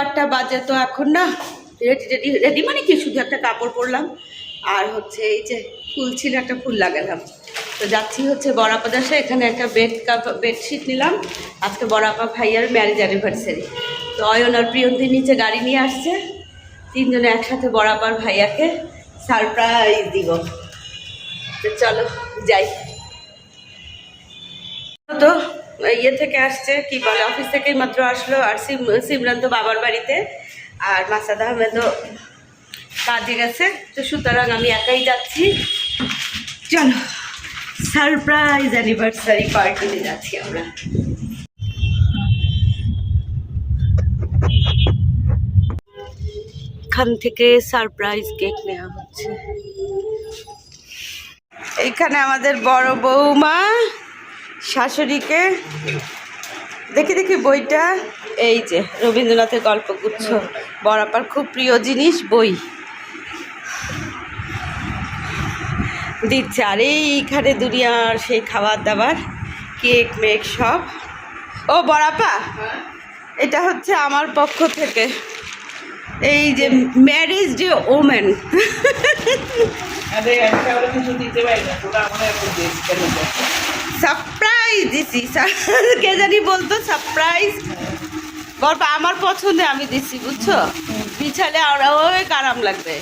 আটটা বাজে তো এখন না। রেডি রেডি রেডি মানে কি? শুধু একটা কাপড় পরলাম। আর হচ্ছে এই যে ফুল ছিল একটা ফুল লাগালাম। তো যাচ্ছি হচ্ছে বড়াপা দাসে এখানে একটা বেড কাপ বেডশিট নিলাম। আজকে বড়াপা ভাইয়ার ম্যারেজ অ্যানিভার্সারি তো অয়ন আর প্রিয়ন্তী নিচে গাড়ি নিয়ে আসছে। তিনজনে একসাথে বড়াপার ভাইয়াকে সারপ্রাইজ দিব। তো চলো, যাই। তো ইয়ে থেকে আসছে, কি বলে অফিস থেকেই মাত্র আসলো। আর সিম সিমরান তো বাবার বাড়িতে, আর মাসাদ আহমেদও কাজে গেছে। তো সুতরাং আমি একাই যাচ্ছি। চলো সারপ্রাইজ অ্যানিভার্সারি পার্টিতে যাচ্ছি আমরা। এখান থেকে সারপ্রাইজ কেক নেওয়া হচ্ছে। এইখানে আমাদের বড় বৌমা শাশুড়িকে দেখি দেখি বইটা। এই যে রবীন্দ্রনাথের গল্পগুচ্ছ বরাপার খুব প্রিয় জিনিস বই। দিচ্ছে আর এইখানে দুনিয়ার সেই খাবার দাবার কেক মেক সব। ও বরাপা এটা হচ্ছে আমার পক্ষ থেকে। এই যে ম্যারেজ ডে ওমেন আরে সারপ্রাইজ দিছি। কে জানি বলতো সারপ্রাইজ বরপা আমার পছন্দে আমি দিছি বুঝছ? বিছালে আর ওই আরাম লাগবে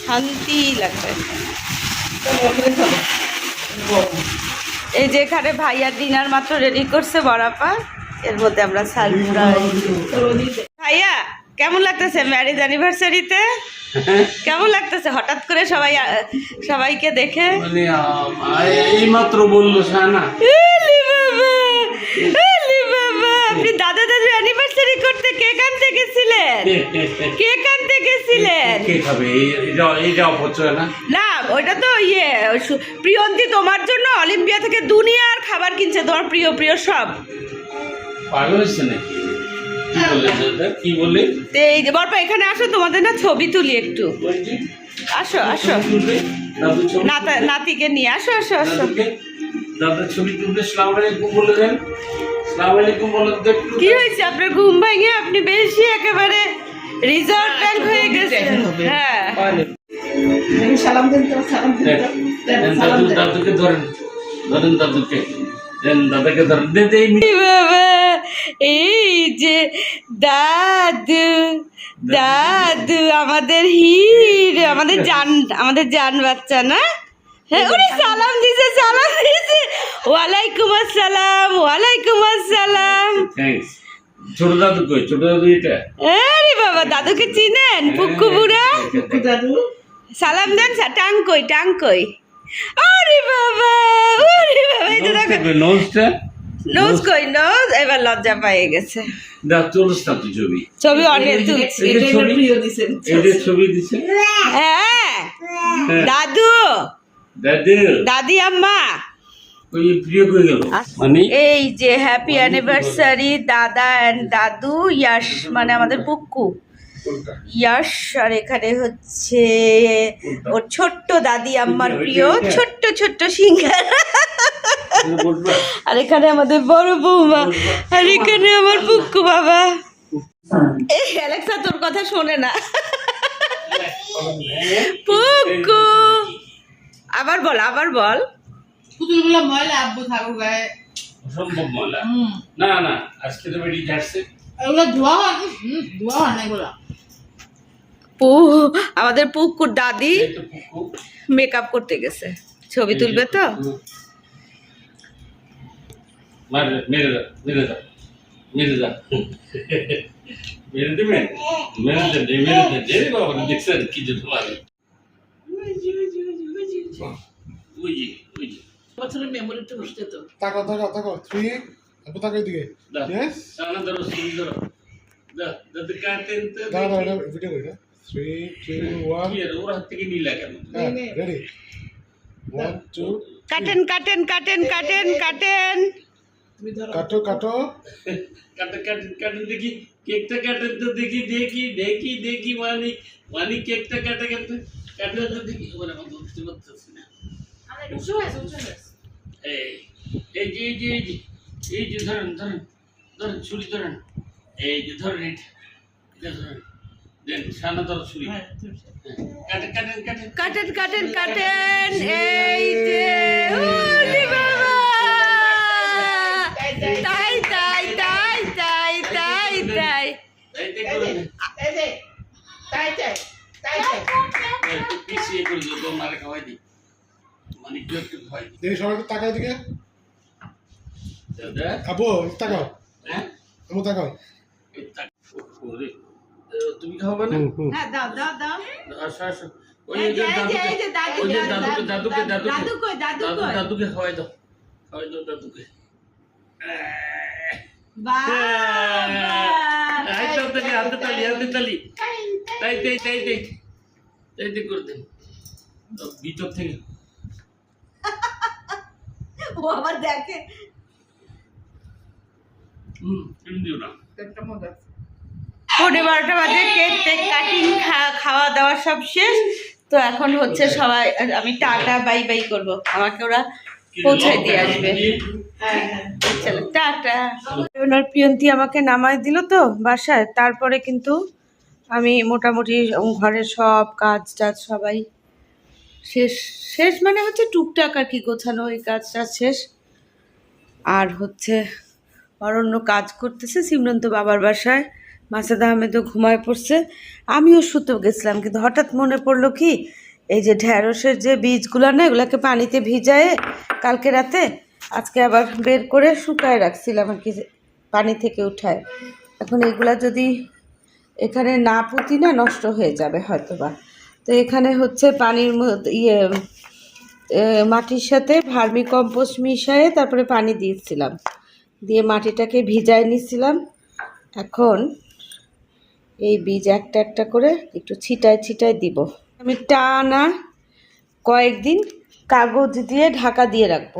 শান্তি লাগবে। এই যে এখানে ভাইয়ার ডিনার মাত্র রেডি করছে বড়াপা এর মধ্যে আমরা সারপ্রাইজ ভাইয়া কেমন লাগতেছে ম্যারেজ অ্যানিভার্সারিতে কেমন লাগতেছে? হঠাৎ করে সবাই সবাইকে দেখে? এই মাত্র বলল বাবা আপনি দাদা অ্যানিভার্সারি করতে কে খাবে? এই- এটা এটা অপচয় না? না ওইটা তো ইয়ে প্রিয়ন্তী তোমার জন্য অলিম্পিয়া থেকে দুনিয়ার খাবার কিনছে তোমার প্রিয় প্রিয় সব। পাগল হচ্ছে নাকি? কি বলে দাদা? কি বলে তো এই যে বরপা এখানে আসো তোমাদের না ছবি তুলি একটু। আসো আসো। নাতিকে নিয়ে আসো আসো আসো। দাদা ছবি তুলবে সালাম আলাইকুম বলে দেন সালাম আলাইকুম বলে দেন কি হয়েছে? আপনার ঘুম ভাঙে আপনি বেশি একেবারে রিজার্ভ ব্যাংক হয়ে গেছেন। হ্যাঁ। দেখি সালাম দেন তো, সালাম দেন দাদু দাদুকে ধরেন ধরেন দাদুকে। দেন দাদাকে ধরেন। দেন দেন, মি- বাবা এই যে দাদু দাদু আমাদের হির আমাদের জান আমাদের জান বাচ্চা না? হ্যাঁ উনি সালাম দিছে সালাম দিছে। ওয়ালাইকুম আসসালাম ওয়ালাইকুম আসসালাম। থ্যাঙ্কস ছোট দাদু কই? ছোট দাদু এটা? আরে বাবা দাদুকে চিনেন? পুক্কু বুড়া? কুকু দাদু? সালাম দেন টাং কই টাং কই? আরে বাবা ওরে বাবা যে দেখো নোজটা নোজ কই নোজ এবার লজ্জা পেয়ে গেছে। দা চলস না তো ছবি। ছবি অনেক তুলছি এটাই ছবি- দিছেন। যে ছবি দিছে? হ্যাঁ। হ্যাঁ। দাদু দাদু। দাদি আম্মা। ওই প্রিয় কই গেল। মানে? এই যে হ্যাপি অ্যানিভার্সারি দাদা অ্যান্ড দাদু ইয়াশ মানে আমাদের পুক্কু ইয়াশ আর এখানে হচ্ছে ওর ছোট্ট দাদি আম্মার প্রিয় ছোট্ট ছোট্ট সিঙ্গার। আর এখানে আমাদের বড় বৌমা আর এখানে আমার পুক্কু বাবা। এই অ্যালেক্সা তোর কথা শোনে না। পুক্কু আবার বল আবার বল। পুতুলগুলো ময়লা আব্বু ঠাকুর গায়ে। অসম্ভব ময়লা। না না আজকে তো বেটি ঝাড়ছে এগুলো ধোয়া হয় ধোয়া হয় না এগুলো। পু আমাদের পুকুর দাদি মেকআপ করতে গেছে। ছবি তুলবে তো? মেরে দাও মেরে দাও মেরে দাও। মেরে দেবেন? মেরে দেন মেরে দেন দেখছেন কি যে তোমার ওই যে ওই যে বছরের মেমোরিটা উঠতে তো তাকাও তাকাও তাকাও থ্রি আপু তাকাও এদিকে দাও ইয়েস সামনে ধরো সামনে ধরো দাও দাদু কাটেন তো দাঁড়া দাঁড়া এটা ভিডিও করি না থ্রি টু ওয়ান কি আর ওর হাত থেকে নীলা কেন হ্যাঁ রেডি ওয়ান টু কাটেন কাটেন কাটেন কাটেন কাটেন তুমি ধরো কাটো কাটো কাটে কাটে কাটে দেখি কেকটা কাটে তো দেখি দেখি দেখি দেখি মানি মানি কেকটা কাটে কাটে কাটে তো দেখি ওরা আমার বুঝতে পারতেছি না এই এই যে এই যে এই যে এই যে ধরেন ধরেন ধরেন ছুরি ধরেন এই যে ধরেন এটা দেন সামনে ধরো ছুরি হ্যাঁ, তুই। কাটেন কাটেন কাটেন কাটেন কাটেন কাটেন এই যে ওরে বাবা তাই তাই তাই তাই তাই তাই তাই তাই। একটু পিছিয়ে করে দিও মারে খাওয়াই দি মানে একটু একটু খাওয়াই দি দেখি সবাই একটু দিকে আবু তাকাও। হ্যাঁ আবু তাকাও। এই তাক ওরে এ, তুমি খাওয়াবে না? হুম হুম। হ্যাঁ, দাও, দাও, দাও। আসো আসো। ওই যে যে, এই যে, এই যে, দাদু, ওই যে দাদু, দাদুকে দাদুকে দাদুকে কই, দাদু দাদু কই? দাদুকে খাওয়াই দাও। খাওয়াই দাও দাদুকে। বাবা। আই তো তালি হাতে তালি হাতে তালি। তাই তাই তাই তাই। তাই তাই করে দেন। তো ভিতর থেকে। ও আবার দেখে। হুম দিও না একটা মজা পৌনে বারোটা বাজে কেক টেক কাটিং খাওয়া দাওয়া সব শেষ। তো এখন হচ্ছে সবাই আমি টাটা বাই বাই করব। আমাকে ওরা পৌঁছায় দিয়ে আসবে। হ্যাঁ হ্যাঁ। চলো টাটা। ওনার প্রিয়ন্তী আমাকে নামায় দিল তো বাসায় তারপরে কিন্তু আমি মোটামুটি ঘরের সব কাজ টাজ সবাই শেষ শেষ মানে হচ্ছে টুকটাক আর কি গোছানো এই কাজটা শেষ। আর হচ্ছে অরণ্য কাজ করতেছে, সিমরন্ত বাবার বাসায়। মাসাদ আহমেদও ঘুমায় পড়ছে। আমিও শুতে গেছিলাম, কিন্তু হঠাৎ মনে পড়ল কি, এই যে ঢ্যাঁড়সের যে বীজগুলো না, এগুলোকে পানিতে ভিজায়ে কালকে রাতে আজকে আবার বের করে শুকায় রাখছিলাম আর কি, পানি থেকে উঠায়। এখন এগুলা যদি এখানে না পুঁতি না নষ্ট হয়ে যাবে হয়তো বা তো এখানে হচ্ছে পানির ইয়ে মাটির সাথে ভার্মি কম্পোস্ট মিশিয়ে তারপরে পানি দিয়েছিলাম। দিয়ে মাটিটাকে ভিজায় নিছিলাম। এখন এই বীজ একটা একটা করে একটু ছিটায় ছিটায় দিব। আমি টানা কয়েকদিন কাগজ দিয়ে ঢাকা দিয়ে রাখব।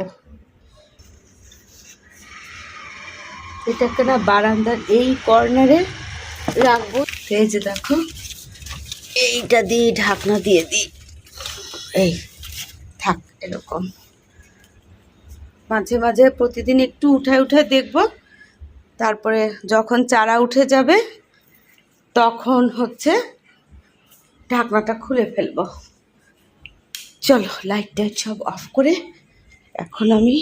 এটাকে না বারান্দার এই কর্নারে রাখব। এই যে দেখো। এইটা দিয়ে ঢাকনা দিয়ে দিই এই থাক এরকম। মাঝে মাঝে প্রতিদিন একটু উঠায় উঠায় দেখব। তারপরে যখন চারা উঠে যাবে তখন হচ্ছে ঢাকনাটা খুলে ফেলব। চলো লাইট টাইট সব অফ করে এখন আমি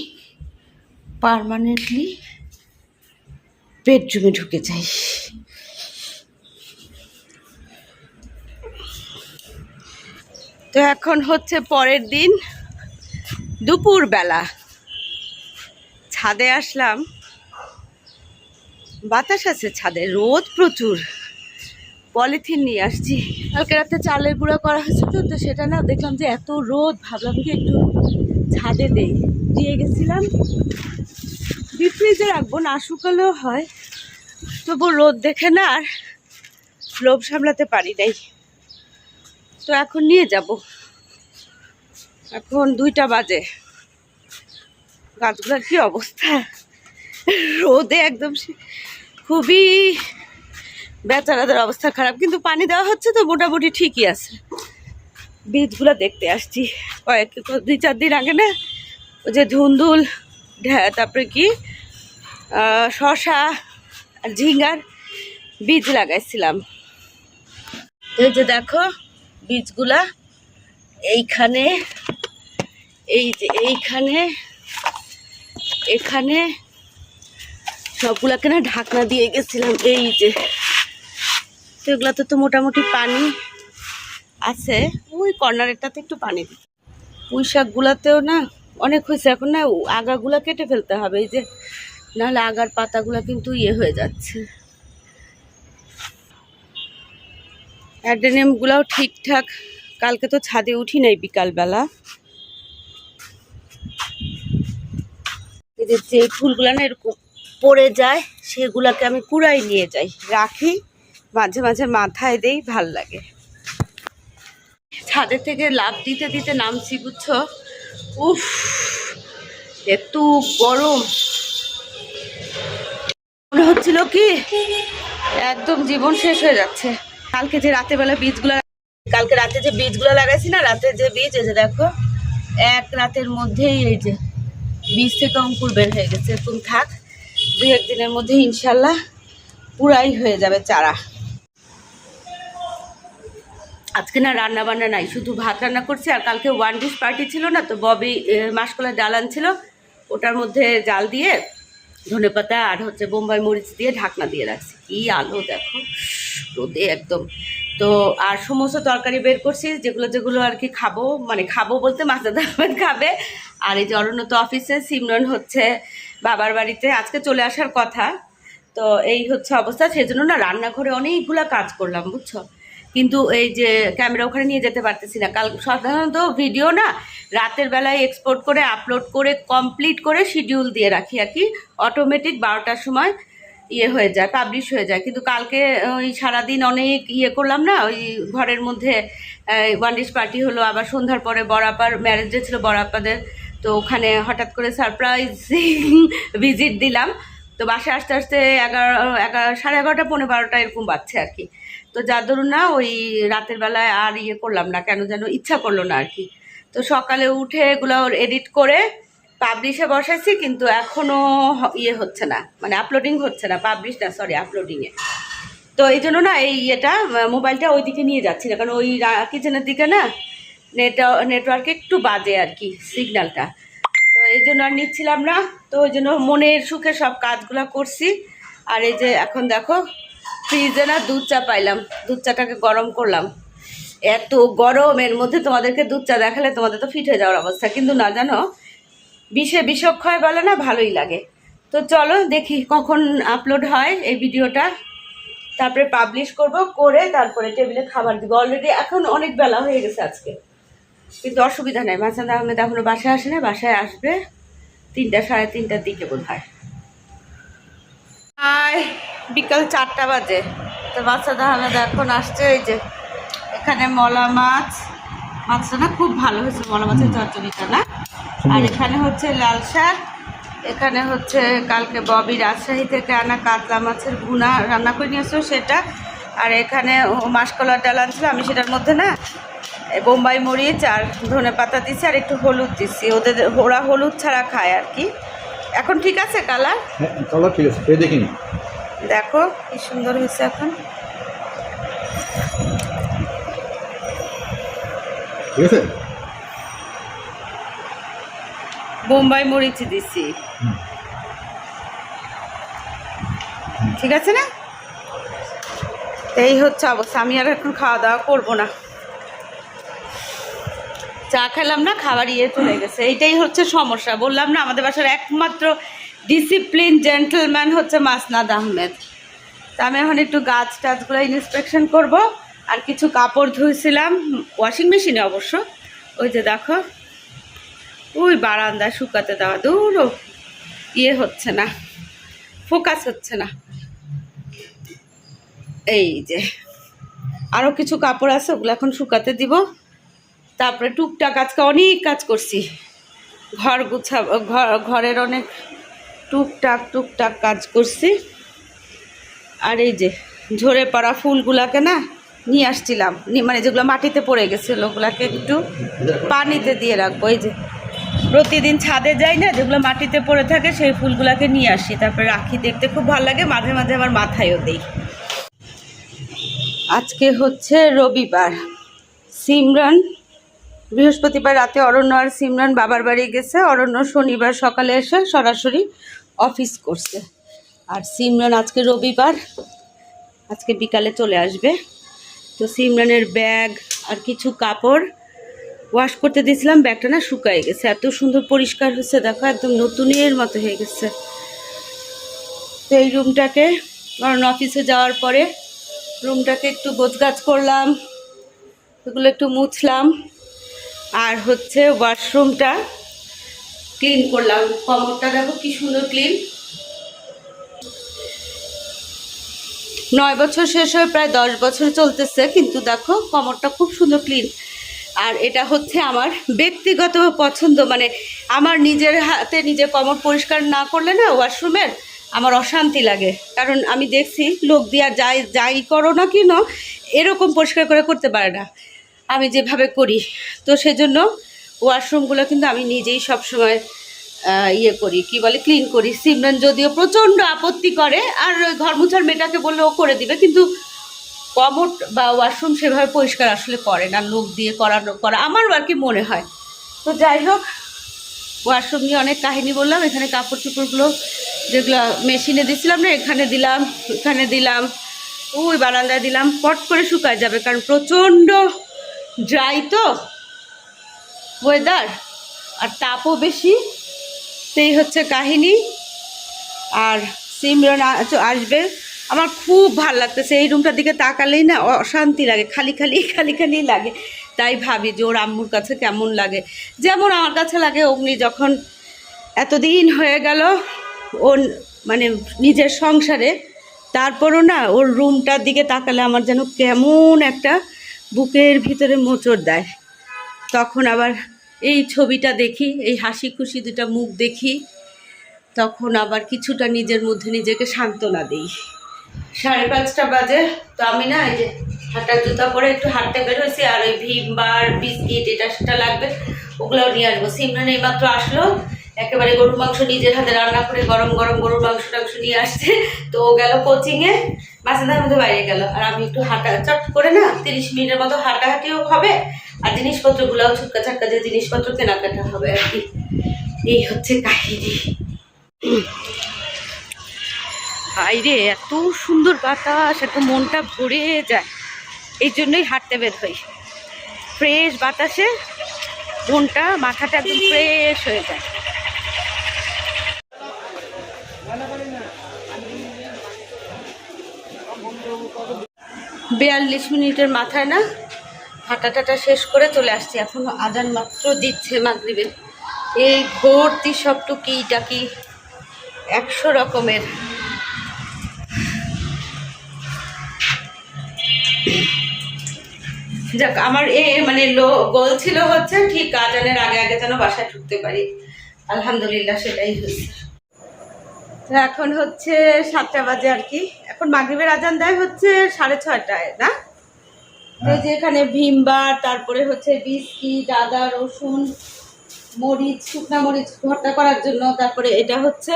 পারমানেন্টলি বেডরুমে ঢুকে যাই। তো এখন হচ্ছে পরের দিন দুপুরবেলা। ছাদে আসলাম। বাতাস আছে ছাদে, রোদ প্রচুর। পলিথিন নিয়ে আসছি। কালকে রাতে চালের গুঁড়া করা হয়েছে তো তো সেটা না, দেখলাম যে এত রোদ, ভাবলাম কি একটু ছাদে দেই। দিয়ে গেছিলাম। ডিপ ফ্রিজে রাখব, না শুকালেও হয়। তবু রোদ দেখে না আর লোভ সামলাতে পারি নাই। তো এখন নিয়ে যাব। এখন দুইটা বাজে। গাছগুলোর কি অবস্থা? রোদে একদম খুবই বেচারাদের অবস্থা খারাপ, কিন্তু পানি দেওয়া হচ্ছে তো মোটামুটি ঠিকই আছে। বীজগুলো দেখতে আসছি। কয়েক দুই চার দিন আগে না, ওই যে ধুন্দুল তারপরে কি শশা আর ঝিঙ্গার বীজ লাগাইছিলাম। এই যে দেখো বীজগুলা এইখানে, এই যে এইখানে, এখানে সবগুলাকে না ঢাকনা দিয়ে গেছিলাম, এই যে। তো এগুলাতে তো মোটামুটি পানি আছে। ওই কর্নারেরটাতে একটু পানি দিই। পুঁই শাকগুলাতেও না অনেক হয়েছে, এখন না আগাগুলা কেটে ফেলতে হবে, এই যে। নাহলে আগার পাতাগুলা কিন্তু ইয়ে হয়ে যাচ্ছে। অ্যাডেনিয়ামগুলাও ঠিকঠাক। কালকে তো ছাদে উঠি নাই বিকালবেলা। এদের যে ফুলগুলো না এরকম পড়ে যায়, সেগুলাকে আমি কুড়াই নিয়ে যাই। রাখি, মাঝে মাঝে মাথায় দেই, ভালো লাগে। ছাদের থেকে লাভ দিতে দিতে নামছি, বুঝছ? উফ, এত গরম। মনে হচ্ছিল কি, একদম জীবন শেষ হয়ে যাচ্ছে। কালকে যে রাতে বেলা বীজগুলো কালকে রাতে যে বীজগুলো লাগাইছি না, রাতে যে বীজ, এই যে দেখো, এক রাতের মধ্যেই এই যে বীজ থেকে অঙ্কুর বের হয়ে গেছে। এরকম থাক দু একদিনের মধ্যে ইনশাল্লাহ পুরাই হয়ে যাবে চারা। আজকে না রান্না বান্না নাই, শুধু ভাত রান্না করছি, আর কালকে ওয়ান ডিশ পার্টি ছিল না, তো ববি মাসকলার ডাল আনছিল, ওটার মধ্যে জাল দিয়ে ধনেপাতা আর হচ্ছে বোম্বাই মরিচ দিয়ে ঢাকনা দিয়ে রাখছি। কি আলো দেখো, রোদে একদম। তো আর সমস্ত তরকারি বের করছি, যেগুলো যেগুলো আর কি খাব মানে খাব বলতে মাছাদ আহমেদ খাবে। আর এই যে অরণ্য তো অফিসে, সিমরন হচ্ছে বাবার বাড়িতে, আজকে চলে আসার কথা। তো এই হচ্ছে অবস্থা, সেজন্য না রান্নাঘরে অনেকগুলা কাজ করলাম, বুঝছ? কিন্তু এই যে ক্যামেরা ওখানে নিয়ে যেতে পারতেছি না। কাল সাধারণত ভিডিও না রাতের বেলায় এক্সপোর্ট করে আপলোড করে কমপ্লিট করে শিডিউল দিয়ে রাখি আর কি। অটোমেটিক বারোটার সময় ইয়ে হয়ে যায় পাবলিশ হয়ে যায়। কিন্তু কালকে ওই সারাদিন অনেক ইয়ে করলাম না, ওই ঘরের মধ্যে ওয়ান ডিশ পার্টি হলো, আবার সন্ধ্যার পরে বরাপার ম্যারেজ ডে ছিল বরাপাদের, তো ওখানে হঠাৎ করে সারপ্রাইজ ভিজিট দিলাম। তো বাসে আসতে আসতে এগারো এগারো, সাড়ে এগারোটা পনেরো বারোটা এরকম বাজছে আর কি। তো যার দরুন না ওই রাতের বেলায় আর ইয়ে করলাম না, কেন যেন ইচ্ছা করল না আর কি। তো সকালে উঠে এগুলো এডিট করে পাবলিশে বসাইছি, কিন্তু এখনও ইয়ে হচ্ছে না মানে আপলোডিং হচ্ছে না পাবলিশ না সরি আপলোডিংয়ে তো এই জন্য না এই ইয়েটা, মোবাইলটা ওই দিকে নিয়ে যাচ্ছি না, কারণ ওই কিচেনের দিকে না নেট নেটওয়ার্কে একটু বাজে আর কি সিগন্যালটা তো এই জন্য আর নিচ্ছিলাম না, তো ওই জন্য মনের সুখে সব কাজগুলো করছি। আর এই যে এখন দেখো ফ্রিজে না দুধ চা পাইলাম। দুধ চাটাকে গরম করলাম। এত গরম, এর মধ্যে তোমাদেরকে দুধ চা দেখালে তোমাদের তো ফিট হয়ে যাওয়ার অবস্থা। কিন্তু না, জানো? বিষে বিষক্ষয় বলে না, ভালোই লাগে। তো চলো দেখি কখন আপলোড হয় এই ভিডিওটা। তারপরে পাবলিশ করব, করে তারপরে টেবিলে খাবার দিব। অলরেডি এখন অনেক বেলা হয়ে গেছে আজকে। কিন্তু অসুবিধা নেই। মাসাদ আহমেদ এখনও বাসায় আসে না, বাসায় আসবে তিনটা, সাড়ে তিনটার দিকে বোধ হয় আয় বিকাল চারটা বাজে। তো মাসাদ আহমেদ এখন আসছে এই যে এখানে মলা মাছ। মাছটা না খুব ভালো হয়েছে মলা মাছের চচ্চড়িটা না? আর এখানে হচ্ছে লাল শাক এখানে হচ্ছে কালকে ববি রাজশাহী থেকে আনা কাতলা মাছের ভুনা রান্না করে নিয়ে আসলো সেটা। আর এখানে মাসকলার ডাল আনছিল আমি সেটার মধ্যে না বোম্বাই মরিচ আর ধনে পাতা দিছি আর একটু হলুদ দিছি। ওদের ওরা হলুদ ছাড়া খায় আর কি। এখন ঠিক আছে কালার? হ্যাঁ কালার ঠিক আছে। এই দেখিনি দেখো কি সুন্দর হয়েছে এখন। ঠিক আছে? বোম্বাই মরিচ দিছি। ঠিক আছে না? এই হচ্ছে অবস্থা। আমি আর এখন খাওয়া দাওয়া করব না। চা খেলাম না, খাবার ইয়ে চলে গেছে। এইটাই হচ্ছে সমস্যা। বললাম না, আমাদের বাসার একমাত্র ডিসিপ্লিন জেন্টলম্যান হচ্ছে মাসনাদ আহমেদ। তা আমি এখন একটু গাছ টাছগুলো ইন্সপেকশন করব, আর কিছু কাপড় ধুয়েছিলাম ওয়াশিং মেশিনে অবশ্য। ওই যে দেখো, ওই বারান্দায় শুকাতে দেওয়া, দূর ইয়ে হচ্ছে না ফোকাস হচ্ছে না। এই যে আরও কিছু কাপড় আছে, ওগুলো এখন শুকাতে দিব। তারপরে টুকটাক আজকে অনেক কাজ করছি। ঘর গুছা ঘর, ঘরের অনেক টুকটাক টুকটাক কাজ করছি। আর এই যে ঝরে পড়া ফুলগুলাকে না নিয়ে আসছিলাম। মানে যেগুলো মাটিতে পড়ে গেছিল ওগুলাকে একটু পানিতে দিয়ে রাখব। এই যে প্রতিদিন ছাদে যাই না, যেগুলো মাটিতে পড়ে থাকে, সেই ফুলগুলাকে নিয়ে আসি। তারপরে রাখি দেখতে খুব ভালো লাগে, মাঝে মাঝে আমার মাথায়ও দিই। আজকে হচ্ছে রবিবার, সিমরান বৃহস্পতিবার রাতে অরণ্য আর সিমরান বাবার বাড়ি গেছে। অরণ্য শনিবার সকালে এসে সরাসরি অফিস করছে। আর সিমরান আজকে রবিবার, আজকে বিকালে চলে আসবে। তো সিমরানের ব্যাগ আর কিছু কাপড় ওয়াশ করতে দিয়েছিলাম, ব্যাগটা না শুকায় গেছে। এত সুন্দর পরিষ্কার হচ্ছে দেখো, একদম নতুনের মতো হয়ে গেছে। তো এই রুমটাকে কারণ অফিসে যাওয়ার পরে রুমটাকে একটু গোছগাছ করলাম, এগুলো একটু মুছলাম। আর হচ্ছে ওয়াশরুমটা ক্লিন করলাম কমরটা দেখো কি সুন্দর ক্লিন। নয় বছর শেষ হয়ে প্রায় দশ বছর চলতেছে কিন্তু দেখো কমরটা খুব সুন্দর ক্লিন। আর এটা হচ্ছে আমার ব্যক্তিগত পছন্দ মানে আমার নিজের হাতে নিজে কমর পরিষ্কার না করলে না ওয়াশরুমের আমার অশান্তি লাগে। কারণ আমি দেখছি লোক দিয়া যাই যাই করো না কেন এরকম পরিষ্কার করে করতে পারে না। আমি যেভাবে করি। তো সেজন্য ওয়াশরুমগুলো কিন্তু আমি নিজেই সব সময় ইয়ে করি। কি বলে? ক্লিন করি। সিমরান যদিও প্রচণ্ড আপত্তি করে, আর ঘর মুছার মেয়েটাকে বললে ও করে দিবে, কিন্তু কমট বা ওয়াশরুম সেভাবে পরিষ্কার আসলে করে না। লোক দিয়ে করানো, করা আমার আর কি মনে হয়। তো যাই হোক, ওয়াশরুম নিয়ে অনেক কাহিনী বললাম, এখানে কাপড় চোপড়গুলো যেগুলো মেশিনে দিছিলাম না, এখানে দিলাম এখানে দিলাম, ওই বারান্দায় দিলাম, পট করে শুকায় যাবে, কারণ প্রচণ্ড ড্রাই তো। ওয়েদার আর তাপও বেশি। সেই হচ্ছে কাহিনী। আর সিমরন আসবে। আমার খুব ভালো লাগতেছে। এই রুমটার দিকে তাকালেই না অশান্তি লাগে। খালি খালি খালি খালি লাগে। তাই ভাবি যে ওর আম্মুর কাছে কেমন লাগে। যেমন আমার কাছে লাগে, অগ্নি যখন এতদিন হয়ে গেল ওর মানে নিজের সংসারে, তারপরও না ওর রুমটার দিকে তাকালে আমার যেন কেমন একটা বুকের ভিতরে মোচড় দেয়। তখন আবার এই ছবিটা দেখি, এই হাসি খুশি দুটা মুখ দেখি। তখন আবার কিছুটা নিজের মধ্যে নিজেকে সান্ত্বনা দিই। সাড়ে পাঁচটা বাজে, তো আমি না এই যে হাঁটার জুতা পরে একটু হাঁটতে বের হয়েছি, আর ওই ভীম বার, বিস্কিট, এটা সেটা লাগবে, ওগুলোও নিয়ে আসব। সিমরান এইমাত্র আসলো একেবারে গরুর মাংস নিজের হাতে রান্না করে গরম গরম গরুর মাংস টাংস নিয়ে আসছে। তো ও গেল কোচিংয়ে মাঝে মধ্যে বাইরে গেল। আর আমি একটু হাঁটা চট করে না তিরিশ মিনিটের মতো হাঁটাহাঁটিও হবে। আর জিনিসপত্রগুলোও ছুটকা ছাটকা যে জিনিসপত্র কেনাকাটা হবে আর কি। এই হচ্ছে কাহিনী। বাইরে এত সুন্দর বাতাস এত মনটা ভরে যায়। এই জন্যই হাঁটতে বের হই। ফ্রেশ বাতাসে মনটা মাথাটা একদম ফ্রেশ হয়ে যায়। বিয়াল্লিশ মিনিটের মাথায় না হাঁটা টাটা শেষ করে চলে আসছি। এখনও আজান মাত্র দিচ্ছে মাগরিবের। এই ভর্তি সব টুকি একশো রকমের। যাক, আমার এ মানে লো গোল ছিল হচ্ছে ঠিক আজানের আগে আগে যেন বাসায় ঢুকতে পারি। আলহামদুলিল্লাহ, সেটাই হচ্ছে তো এখন হচ্ছে সাতটা বাজে আর কি। এখন মাগরিবের আজান দেয় হচ্ছে সাড়ে ছয়টায় না? তো এই যে এখানে ভীমবার তারপরে হচ্ছে বিস্কিট আদা রসুন মরিচ শুকনা মরিচ ভর্তা করার জন্য তারপরে এটা হচ্ছে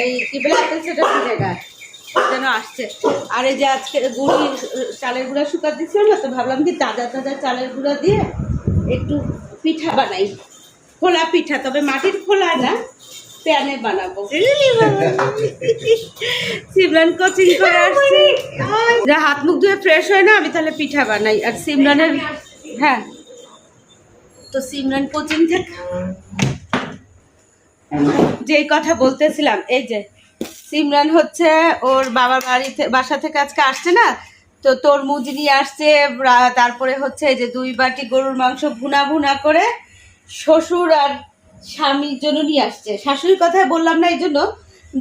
এই কি বলে আপেল সেটা ভিনেগার যেন আসছে। আর এই যে আজকে গুঁড়ি চালের গুঁড়া শুকাত দিচ্ছিল না তো ভাবলাম কি তাজা তাজা চালের গুঁড়া দিয়ে একটু পিঠা বানাই। খোলা পিঠা তবে মাটির খোলা না প্যানে বানাবো। সিমরান কোচিং করে আসছে। যা হাত মুখ ধুয়ে ফ্রেশ হয় না আমি তাহলে পিঠা বানাই। আর সিমরানের হ্যাঁ। তো সিমরান কোচিং থেকে যেই কথা বলতেছিলাম এই যে সিমরান হচ্ছে ওর বাবার বাড়িতে বাসা থেকে আজকে আসছে না? তো তরমুজ নিয়ে আসছে তারপরে হচ্ছে এই যে দুই বাটি গরুর মাংস ভুনা ভুনা করে শ্বশুর আর স্বামীর জন্য নিয়ে আসছে। শাশুড়ির কথায় বললাম না এই জন্য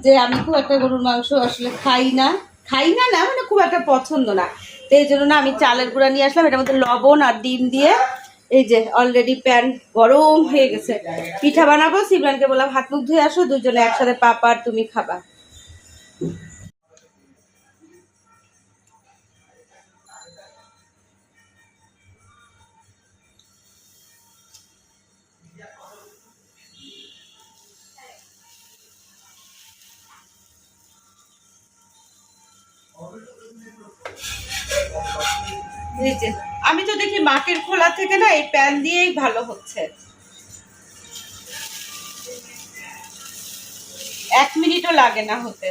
যে আমি খুব একটা গরুর মাংস আসলে খাই না। খাই না না মানে খুব একটা পছন্দ না। তো এই জন্য না আমি চালের গুঁড়া নিয়ে আসলাম, এটার মধ্যে লবণ আর ডিম দিয়ে এই যে অলরেডি প্যান গরম হয়ে গেছে। পিঠা বানাবো, সিমরানকে বললাম, হাত মুখ ধুয়ে আসো, দুজনে একসাথে পাপা তুমি খাবা। আমি তো দেখি মাটির খোলা থেকে না এই প্যান দিয়েই ভালো হচ্ছে। এক মিনিটও লাগে না হতে।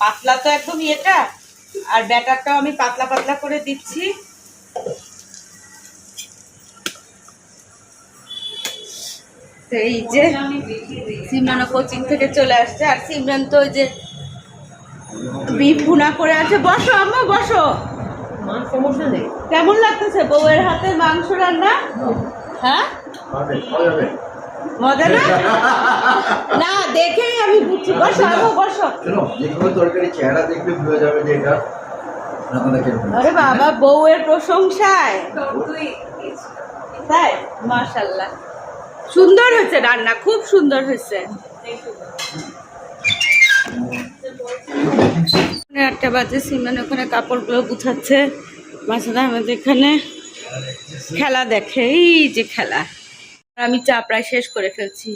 পাতলা তো একদম এটা আর ব্যাটারটাও আমি পাতলা পাতলা করে দিচ্ছি। এই যে, সিমরানও কোচিং থেকে চলে আসছে, আর সিমরান তো ওই যে বিফ ভুনা করে আছে। বসো আম্মা, বসো। সমস্যা নেই। কেমন লাগতেছে বউয়ের হাতে মাংস রান্না? হ্যাঁ? মজা না? না দেখেই আমি বুঝছি। বসো আম্মু বসো শোনো তরকারি চেহারা দেখলে বুঝে যাবে যে এটা আরে বাবা বউয়ের প্রশংসায়। তাই? মাশাল্লাহ সুন্দর হয়েছে রান্না খুব সুন্দর হয়েছে পৌনে আটটা বাজে, সিমান ওখানে কাপড়গুলো গুছাচ্ছে। মাসাদ আহমেদ এখানে খেলা দেখে, এই যে খেলা। আমি চা প্রায় শেষ করে ফেলছি।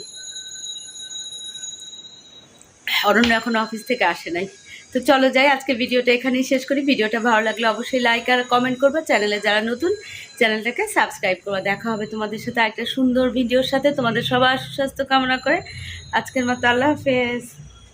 অরণ্য এখন অফিস থেকে আসে নাই। তো চলো যাই, আজকে ভিডিওটা এখানেই শেষ করি। ভিডিওটা ভালো লাগলে অবশ্যই লাইক আর কমেন্ট করবে। চ্যানেলে যারা নতুন চ্যানেলটাকে সাবস্ক্রাইব করবে। দেখা হবে তোমাদের সাথে একটা সুন্দর ভিডিওর সাথে। তোমাদের সবার সুস্বাস্থ্য কামনা করে আজকের মতো আল্লাহ হাফেজ।